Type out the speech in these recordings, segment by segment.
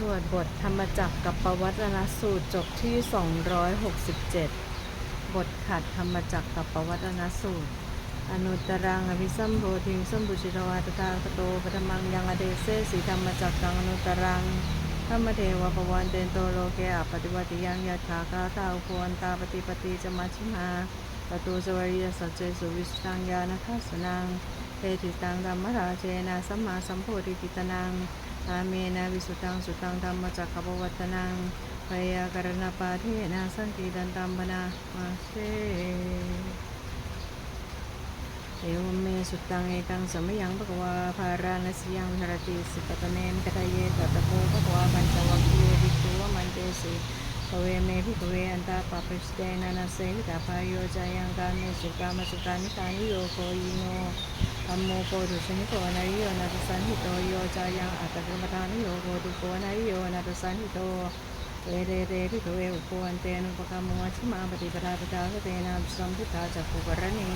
สวดบทธรรมจักรกับปวัตนสูตรจบที่ 267 บทขัดธรรมจักรกับปวัตนสูตร อนุตตรังอภิสัมโพธิงสัมบุชิตวาตถาคโตปฐมังยังอเดเสสีธรรมจักรังอนุตตรังธรรมเทวปวันเตนโตโลเกอปฏิวัติยังยะถากาตาอุปวันตาปฏิปติจมัชฌิมาปตูสวริยสัจเจสุวิสตังญาณทัสสนังเทติตังธรรมราเจนะสัมมาสัมโพธิกิตนัง ธาเมนะวิสุตังสุตังธรรมจักขปวัตนังพยากรณปาเทนะสังกีดันตัมปนามาเสเอวเมสุตังเอกังสมยังภควาภารานสยังวิหรติสิปตเนมกตเยตตะโพภควาปัญจวัคคียวิตุวมันเตสิ ภเวเมภิกเวอันตาปปิสเตนะนาเสวิตาภายโยจายังกาเมสุกามสุตานิตานิโยโคยิโนธัมโมโพธุชนิโกนาริโยนาตสันหิโตโยจายังอัตตกรรมฐานิโยโพธุโกนาริโยนาตสันหิโตเอเรเรพิโเออุปโวันเตนุปกรรมวัชิมาปฏิปทาปทาเตนะสัมพุทธาจักขุกรณี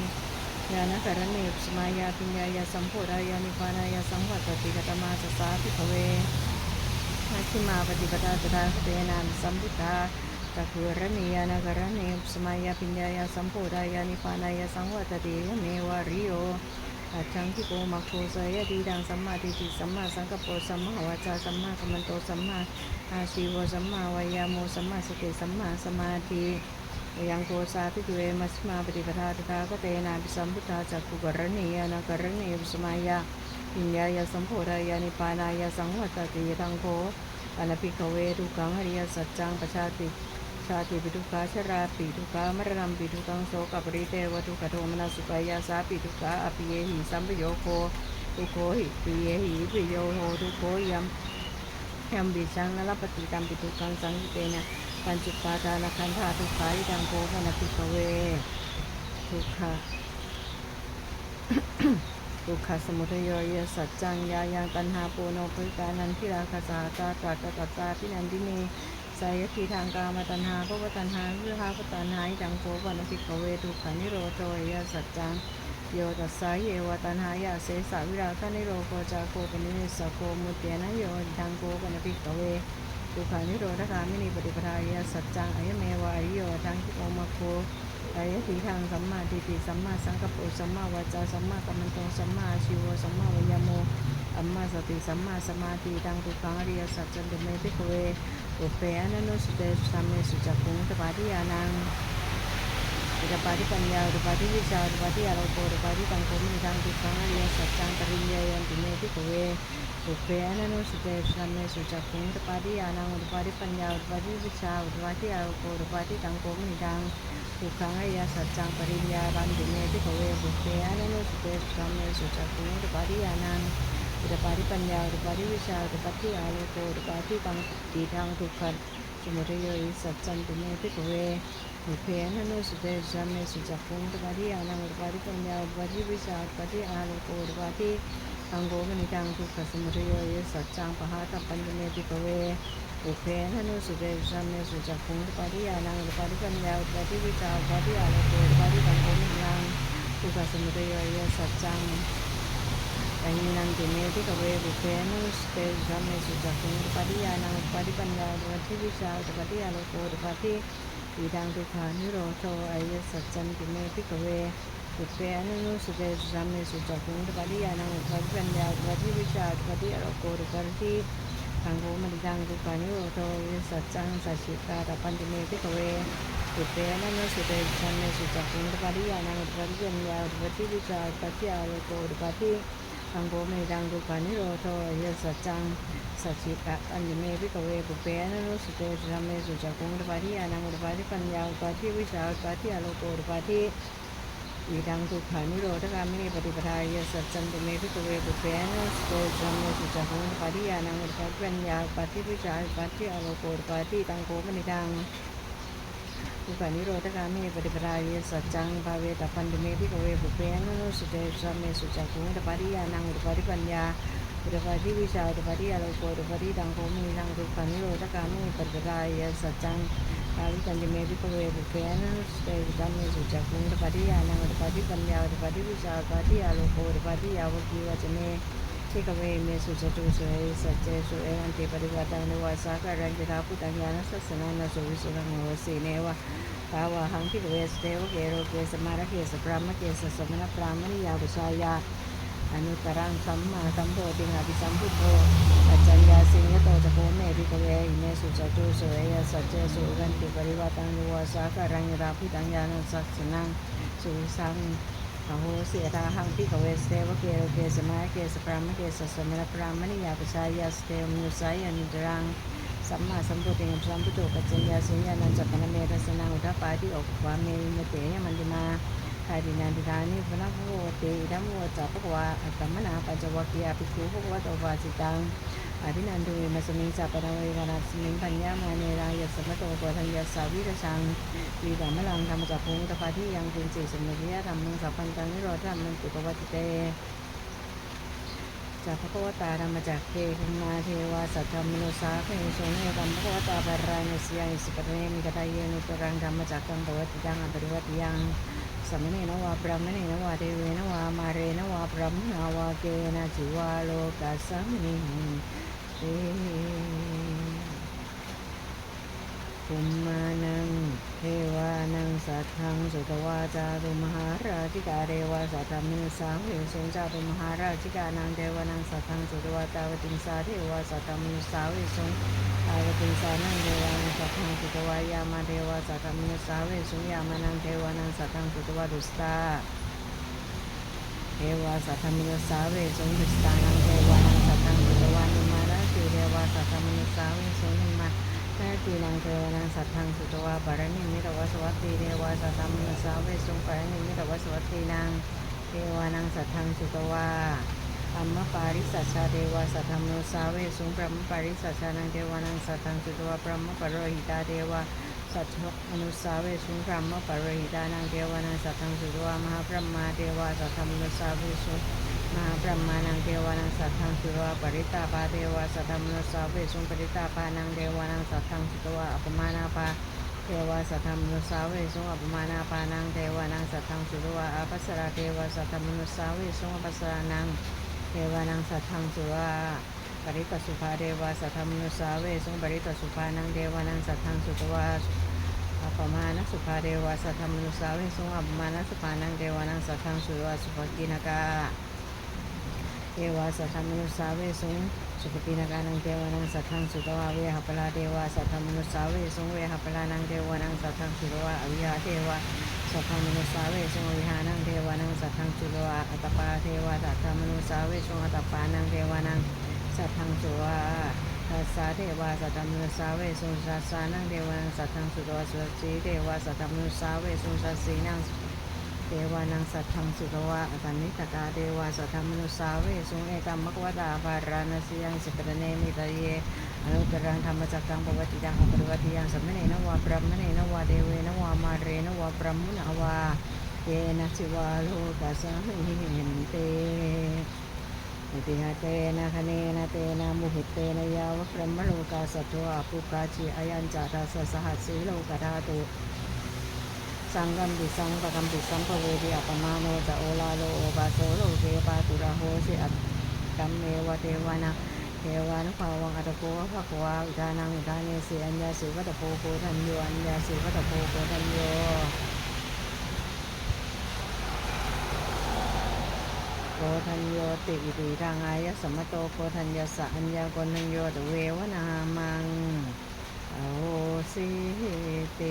ญาณกรณีอุปสมายาปิญญายาสัมโพธายานิพพานายาสังวัตติกตมาสสาพิภเว มัชฌิมาปฏิปทาปทาสเตนะสัมพุทธาจักขุรณีญาณกรณีอุสมายปิญญายสัมโพธายานิพานายาสังวัตติยเมวาริโยอาจังที่โกมักโคสยดีดังสัมมาทิฏฐิสัมมาสังกปโปสัมมาวาจาสัมมากัมมันโตสัมมาอาชีวสัมมาวายาโมสัมมาสติสัมมาสมาธิยังโกสาภิกเวมัสมาปฏิปทาตถาคเตนะปิสัมพุทธาจักขุกรณียานากรณีสมายา ปิญญายาสัมโพธายานิปานายาสังวัตติตังโคอนัพิกเวทุกังอริยสัจจังปชาติ ชาติปิทุกาชราปิทุกามรณะปิทุกังโสกปริเทวทุกขโทมนัสสุปายาสาปิทุกาอภิเยหิสัมปโยโคทุโคหิปิเยหิปิโยโหทุโคยัมยัมบิชังนลปฏิตัมปิทุกังสังกิเตนะปัญจุปาทานคันธาทุกขาอิดังโพพนปิกเวทุกขะ ทุกขสมุทัยเยสัจจังยายังตันหาปูโนภิกานันทิราคาสาตาตรัสตัสสาพินันทินีสายทีทางกามาตันหาภวตันหาวิหาปตันหาอิดังโพวันปิกเวทุกขานิโรโตเยสัจจังโยตัสสาเยวตันหายาเสสาวิราคานิโรโกจาโคปนิเนสโคมุตเตนะโยดังโพวันปิกเวทุกขานิโรธคามินิปฏิปทาเยสัจจังอายเมวาริโยทังคิโอมโค อายะติทางสัมมาทิฏฐิสัมมาสังกัปปะสัมมาวาจาสัมมากัมมันโตสัมมาชีวสัมมาวิยโมอัมมาสติสัมมาสมาธิดังตุขังอริยสัจจันตุเมติกเวอุเปอนันโนสุเตสัมเมสุจักขุงตปาริยานัง อุตปาทิปัญญาอุตปาทิวิชาอุตปาทิอารโกอุตปาทิตังโคมิตังตุขังอริยสัจจังปริญญายันตุเมพิกเว อุเปอนันโนสุเตสัมเมสุจักขุงตปาทิยานังอุตปาทิปัญญาอุตปาทิวิชาอุตปาทิอารโกอุตปา ทิตังโคมิตังทุกขังอริยสัจจังปริญญาบันติเมติภเวบุเปอนันโนสุเตสัมเมสุจักขุงอุตปาทิยานังอุตปาทิปัญญาอุตปาทิวิชาอุตปาทิอาโลโกอุตปาทิตังตีทางทุกขันสมุทัยอริสัจจันติเมติภเวบุเปอนันโนสุเตสัมเมสุจักขุงอุตปาทิยานังอุตปาทิปัญญาอุตปาทิวิชาอุตปาทิอาโลโกอุตปาทิตังโกมนิตังทุกขสมุทัยอริสัจจังปหาตัปปัญญเมติภเวอุเพนนุสุเตสัมเมสุจักขุงอุปาทิยานังอุปาทิปัญญาอุปาทิวิชาอุปาทิอาโลโกอุปาทิ ตังโกมินังทุกขสมุทัยสัจจังปัญญันติเมติกเวอุเพนุสุเตสัมเมสุจักุงอุปาทิยานังอุปาทิปัญญาอุปาทิวิชาอุปาทิอโลโกอุปาทิอีดังทุกขานิโรโทอายเมติกเวอุเพนนุสุเตสัมเมสุจักขุงอุปาทิปทาอุปาทิวิชาอุปาทิอาโลโกอุปาทิทางโกมริดังกุปานิโรโตยสัจจังสัจฉิกาตปันติเมพิกเวปุเตนะโนสุเตชันเนสุจักุงปาริยานังอุปาริยัญญาปาทิวิชาปาทิอโลโกอุปาทิทางโกมริดัง กุปานิโรโตยสัจจังสัจฉิกาปันติเมพิกเวปุเตนะโนสุเตชันเนสุจังตปาริยานังอุปาทิปัญญาอุปาทิวิชาอุปาทิอาโลโกอุปาทิอีดังทุกขานิโรธกามินีปฏิปทาเยสัจจันตุเมพิกเวปุเพนะสโตจัมเมสุจักขุงปาริยานังอุปาทิปัญญาอุปาทิวิชาอุปาทิอโลโกอุปาทิตังโกมณิดังทุกขานิโรธกามินีปฏิปทาเยสัจจังภาวตปันตุเมพิกเวปุเพนะสุเตจัมเมสุจักขุงปาริยานังอุปาทิปัญญาอุปาทิวิชาอุปาทิอโลโกอุปาทิตังโกมณิดังทุกขานิโรธกามินีปฏิปทาเยสัจเว เมสุสตุสุเอสัจเจสุเอวันติปฏิวัตังเนวาสาการังกิตาพุทธังญาณสัสสนานาสุวิสุรังโหสีเนวะภาวะหังพิเวสเทวเกโรเกสมาระเกสพรามเกสสมณพรามณิยาบุชายาอนุตรังสัมมาสัมโพธิงาภิสัมพุทโธปัจจัญญาสิงยโตจะโพเมพิกเวอิเมสุสตุสุเอสัจเจสุเอวันติปฏิวัตังเนวาสาการังกิตาพุทธังญาณสัสสนาสุวิสัง อโหสิยตาหังพิกเวสเทวเกโรเกสมาเกสพรามเกสสมณพรามณิยาปชายาสเตมนุสัยอนุตรังสัมมาสัมพุทธิงสัมพุทโธปัจจญาสิญญานันจักรนเมทัสนังอุทปาทิอกวาเมมเตยมันติมาคาดินันติดานิพนะโหติดัมโวจัปปวาอัตมนาปัญจวัคคียภิกขุภควะตวาจิตังอภินันทุมัสมิงสัพพะเวกนาสมิงปัญญามาเนรายัสสมะโตโกทัญญาสาวิรชัง วีดัมมลังธรรมจักพงตปาที่ยังกุญจิสมุทิยธรรมังสัพพันตังนิโรธรรมังตุปวัติเตจากพระวตาธรรมจักเกคุมาเทวาสัทธรรมนุสาเขยสงเอตัมพระวตาบารายนสยาอิสปะเรมิกตายเยนุตรังธรรมจักรังปวัติยังอปริวัติยังสมณีนวาพรหมณีนวาเทเวนวามาเรนวาพรหมนาวาเกนะจิวาโลกัสสมิเต ภูมานังเทวานังสัทธังสุตวาจาตุมหาราชิกาเทวาสัทธามิสาเหสงจาตุมหาราชิกานังเทวานังสัทธังสุตวาตาวติงสาเทวาสัทธามิสาเหสงตาวติงสานังเทวานังสัทธังสุตวายามาเทวาสัทธามิสาเหสงยามานังเทวานังสัทธังสุตวาดุสตาเทวาสัทธมิสาเวสงดุสตานังเทวานังสัทธังสุตวานุมา เทวาสัทธมิโนสาเวสงนิมานาทีนังเทวานังสัตทังสุตวาปารณิมิตวสวัตติเทวาสัทธมิโนสาเวสงปารณิมิตวสวัตตินังเทวานังสัตทังสุตวาอัมมปาริสัชชาเทวาสัทธมิโนสาเวสงพระมปาริสัชชานังเทวานังสัทธังสุตวาพระมปโรหิตาเทวาสัทธมนุสาเวสุงพรหมปรหิตานังเทวานังสัทธังสุตวามหาพรหมาเทวาสัทธมนุสาเวสุ มาพรหมานังเทวานังสัทธังสุตวาปริตาปาเทวาสัทธมนุสาเวสุงปริตาปานังเทวานังสัทธังสุตวาอัปมานาปาเทวาสัทธมนุสาเวสุงอัปมานาปานังเทวานังสัทธังสุตวาอัปสราเทวาสัทธมนุสาเวสุงอัปสรานังเทวานังสัทธังสุตวาปริตสุภาเทวาสัทธมนุสาเวสุงปริตสุภานังเทวานังสัทธังสุตวาอัปมาณสุภาเทวาสัทธมนุสาวิสุงอัปมาณสุภานังเทวานังสัทธังสุวาสุภกินากา เทวาสัทธมนุสาวิสุงสุภกินากานังเทวานังสัทธังสุตวาเวหปลาเทวาสัทธมนุสาวิสุงเวหปลานังเทวานังสัทธังสุตวาอวิหาเทวาสัทธมนุสาวิสุงอวิหานังเทวานังสัทธังสุตวาอัตปาเทวาสัทธมนุสาวิสุงอัตปานังเทวานังสัทธังสุวาทัสสะเทวาสัตตมนุสาเวสุสัสสานังเทวานังสัทธังสุตวาสุสีเทวาสัตตมนุสาเวสุสัสสีนัง เทวานังสัทธังสุตวาอตันนิตกาเทวาสัทธมนุสาเวสุเอกัมมกวดาภาราณสียังสิกรเนมิตเยอนุตรังธรรมจักรังปวัติยังปริวัติยังสัมเนนวาพรหมเนนวาเดเวนวามาเรนวาพรหมุนาวาเยนะสิวาโลกัสสมิหินเตอิติหะเตนะคะเนนะเตนะมุหิตเตนะยาวพรหมโลกาสัตวะปุกาจิอายัญจาตาสสหัสสีโลกธาตุ สังกัมปิสังปะกัมปิสังปะเวทิอัปมาโนจะโอลาโลโอบาโสโลเกปาตุระโหสิอัตกัมเมวะเทวานะเทวานุภาวังอัตโกวะภะควาอุทานังอุทาเนสิอัญญาสิวัตโพโกทัญโยอัญญาสิวัตโพโกทัญโยโกทัญโยติอิติทางอายะสัมมโตโกทัญญาสะอัญญาโกนัญโยตเววนามังโหสิเต